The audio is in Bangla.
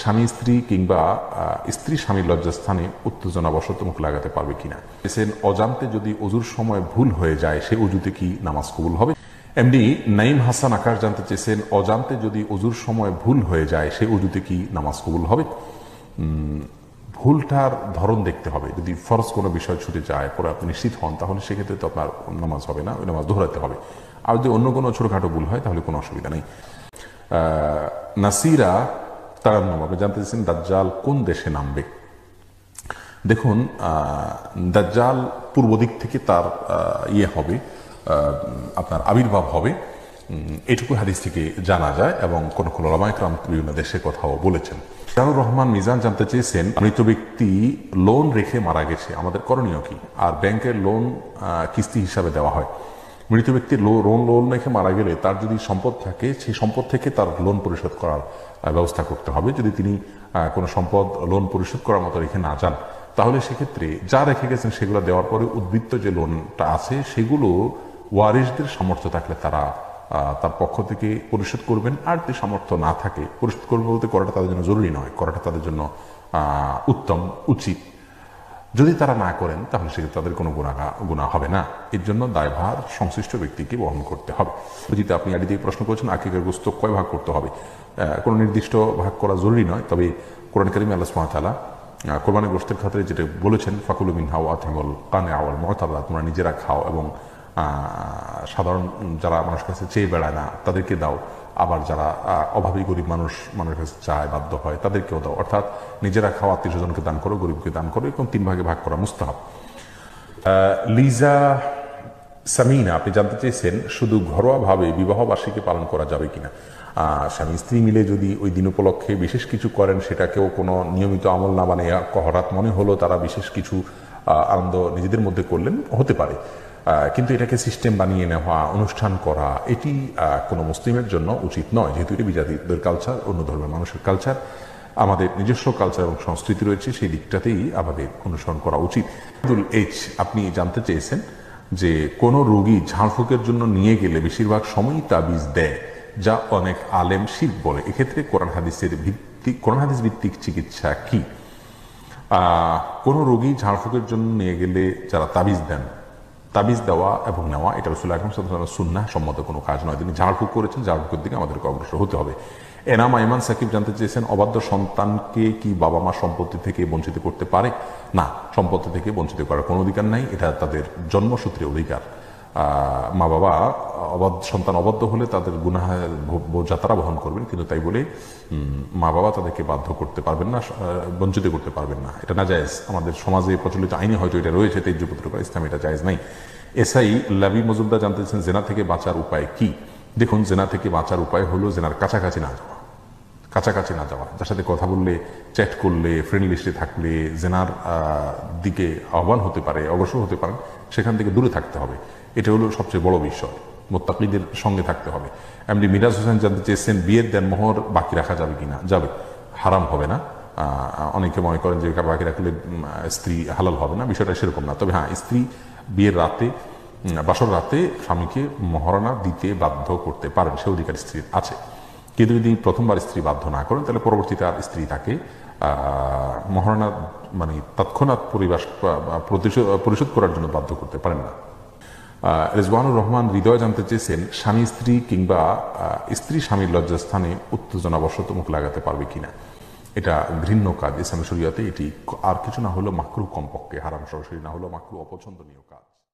স্বামী, স্ত্রী কিংবা স্ত্রী স্বামীর লজ্জাস্থানে উত্তেজনাবশত মুখ লাগাতে পারবে কিনা? এসেন অজান্তে যদি অজুর সময় ভুল হয়ে যায়, সে অজুতে কি নামাজ কবুল হবে? এমনি নাইম হাসান আকাশ জানতে চেয়েছেন, অজান্তে যদি অজুর সময় ভুল হয়ে যায়, সে অজুতে কি নামাজ কবুল হবে? ভুলটার ধরন দেখতে হবে। যদি ফরজ কোনো বিষয় ছুটে যায়, পরে আপনি নিশ্চিত হন, তাহলে সেক্ষেত্রে তো আপনার নামাজ হবে না, ওই নামাজ দোহরাতে হবে। আর যদি অন্য কোনো ছোটখাটো ভুল হয়, তাহলে কোনো অসুবিধা নেই। নাসিরা আপনি জানতে চাইছেন দাজ্জাল কোন দেশে নামবে? দেখুন দাজ্জাল পূর্ব দিক থেকে তার ইয়ে হবে আপনার আবির্ভাব হবে। এটুকু হাদিস থেকে জানা যায় এবং কোন কোন রমায়করাম বিভিন্ন দেশে কথাও বলেছেন। শাহুর রহমান মিজান জানতে চেয়েছেন, মৃত ব্যক্তি লোন রেখে মারা গেছে, আমাদের করণীয় কি? আর ব্যাংকের লোন কিস্তি হিসাবে দেওয়া হয়। মৃত ব্যক্তির লোন লোন রেখে মারা গেলে তার যদি সম্পদ থাকে, সেই সম্পদ থেকে তার লোন পরিশোধ করার ব্যবস্থা করতে হবে। যদি তিনি কোনো সম্পদ লোন পরিশোধ করার মতো রেখে না যান, তাহলে সেক্ষেত্রে যা রেখে গেছেন সেগুলো দেওয়ার পরে উদ্বৃত্ত যে লোনটা আছে, সেগুলো ওয়ারিশদের সামর্থ্য থাকলে তারা তার পক্ষ থেকে পরিশোধ করবেন। আর যদি সামর্থ্য না থাকে, পরিশোধ করবে বলতে করাটা তাদের জন্য জরুরি নয়। করাটা তাদের জন্য উত্তম, উচিত। যদি তারা না করেন, তাহলে সে তাদের কোনো গুণাগা, গুণা হবে না। এর জন্য দায়ভার সংশ্লিষ্ট ব্যক্তিকে বহন করতে হবে। যদি আপনি আগে দিয়ে প্রশ্ন করেছেন, আকিকার গোস্ত কয় ভাগ করতে হবে? কোনো নির্দিষ্ট ভাগ করা জরুরি নয়, তবে কোরআন করিম আল্লাহ সুমাতালা কোরবানি গোষ্ঠের খাতে যেটা বলেছেন, ফাকুল মিন হাও আথেমল কানে আওয়াল মহতাল্লাহ তোমরা নিজেরা খাও এবং সাধারণ যারা মানুষের কাছে চেয়ে বেড়ায় না, তাদেরকে দাও। আবার যারা অভাবী গরিব মানুষ, মানুষের কাছে চায়, বাধ্য হয়, তাদেরকেও দাও। অর্থাৎ নিজেরা খাওয়া আত্মীয় স্বজনকে দান করো, গরিবকে দান করো, এরকম তিন ভাগে ভাগ করা মুস্তাহাব। লিজা সামিনা, আপনি জানতে চেয়েছেন, শুধু ঘরোয়াভাবে বিবাহ বার্ষিকী পালন করা যাবে কিনা? স্বামী স্ত্রী মিলে যদি ওই দিন উপলক্ষে বিশেষ কিছু করেন, সেটাকেও কোনো নিয়মিত আমল না মানে হঠাৎ মনে হলো তারা বিশেষ কিছু আনন্দ নিজেদের মধ্যে করলেন, হতে পারে। কিন্তু এটাকে সিস্টেম বানিয়ে নেওয়া, অনুষ্ঠান করা, এটি কোনো মুসলিমের জন্য উচিত নয়। যেহেতু এটি বিজাতিদের কালচার অন্য ধর্মের মানুষের কালচার আমাদের নিজস্ব কালচার এবং সংস্কৃতি রয়েছে, সেই দিকটাতেই আমাদের অনুসরণ করা উচিত। এইচ, আপনি জানতে চেয়েছেন যে কোনো রোগী ঝাড়ফুঁকের জন্য নিয়ে গেলে বেশিরভাগ সময়ই তাবিজ দেয়, যা অনেক আলেম শিখ বলে। এক্ষেত্রে কোরআন হাদিসের ভিত্তিক কোরআন হাদিস ভিত্তিক চিকিৎসা কি? কোনো রোগী ঝাড়ফুঁকের জন্য নিয়ে গেলে যারা তাবিজ দেন তাবিজ দেওয়া এবং নেওয়া, এটা রসুল আকরম সাল্লাহ সুন্না সম্মত কোনো কাজ নয়। তিনি ঝাড়ফুঁক করেছেন ঝাড়ফুঁকের দিকে আমাদেরকে অগ্রসর হতে হবে। এনাম আইমান সাকিব জানতে চেয়েছেন, অবাধ্য সন্তানকে কি বাবা মা সম্পত্তি থেকে বঞ্চিত করতে পারে? না, সম্পত্তি থেকে বঞ্চিত করার কোনো অধিকার নাই, এটা তাদের জন্মসূত্রে অধিকার। মা বাবা অবাধ্য সন্তান অবাধ্য হলে তাদের গুনাহের বোঝা তারা বহন করবেন। কিন্তু তাই বলে মা বাবা তাদেরকে বাধ্য করতে পারবেন না বঞ্চিত করতে পারবেন না। এটা না জায়েজ আমাদের সমাজে প্রচলিত আইনে হয়তো এটা রয়েছে, তেজ্যপুত্র করা ইসলাম এটা জায়েজ নাই। এসআই লাবি মজুমদার জানতে চাইছেন, জেনা থেকে বাঁচার উপায় কি? দেখুন, জেনা থেকে বাঁচার উপায় হলো, জেনার কাছাকাছি না যাওয়া। কাছাকাছি না যাওয়া। যার সাথে কথা বললে চ্যাট করলে ফ্রেন্ড লিস্টে থাকলে, জেনার দিকে আহ্বান হতে পারে, অগ্রসর হতে পারেন সেখান থেকে দূরে থাকতে হবে। এটা হলো সবচেয়ে বড় বিষয়। মোত্তাকিদের সঙ্গে থাকতে হবে। এমনি মিরাজ হোসেন জানতে চেয়েছেন, বিয়ের দেন মোহর বাকি রাখা যাবে কিনা? যাবে। হারাম হবে না। অনেকে মনে করেন যে বাকি রাখলে স্ত্রী হালাল হবে না। বিষয়টা সেরকম না। তবে হ্যাঁ স্ত্রী বিয়ের রাতে বাসর রাতে স্বামীকে মহারণা দিতে বাধ্য করতে পারেন। সে অধিকার স্ত্রীর আছে। কিন্তু যদি প্রথমবার স্ত্রী বাধ্য না করেন, তাহলে পরবর্তীতে আর স্ত্রী তাকে মহারণা মানে তৎক্ষণাৎ পরিবেশ পরিশোধ করার জন্য বাধ্য করতে পারেন না। রেজওয়ানুর রহমান হৃদয় জানতে চেয়েছেন, স্বামী, স্ত্রী কিংবা স্ত্রী স্বামীর লজ্জাস্থানে উত্তেজনাবশত মুখ লাগাতে পারবে কিনা। এটা ঘৃণ্য কাজ, ইসলামী শরিয়াতে এটি আর কিছু না হলেও মাকরু কমপক্ষে হারাম, সরাসরি না হলেও মাকরু অপছন্দনীয় কাজ।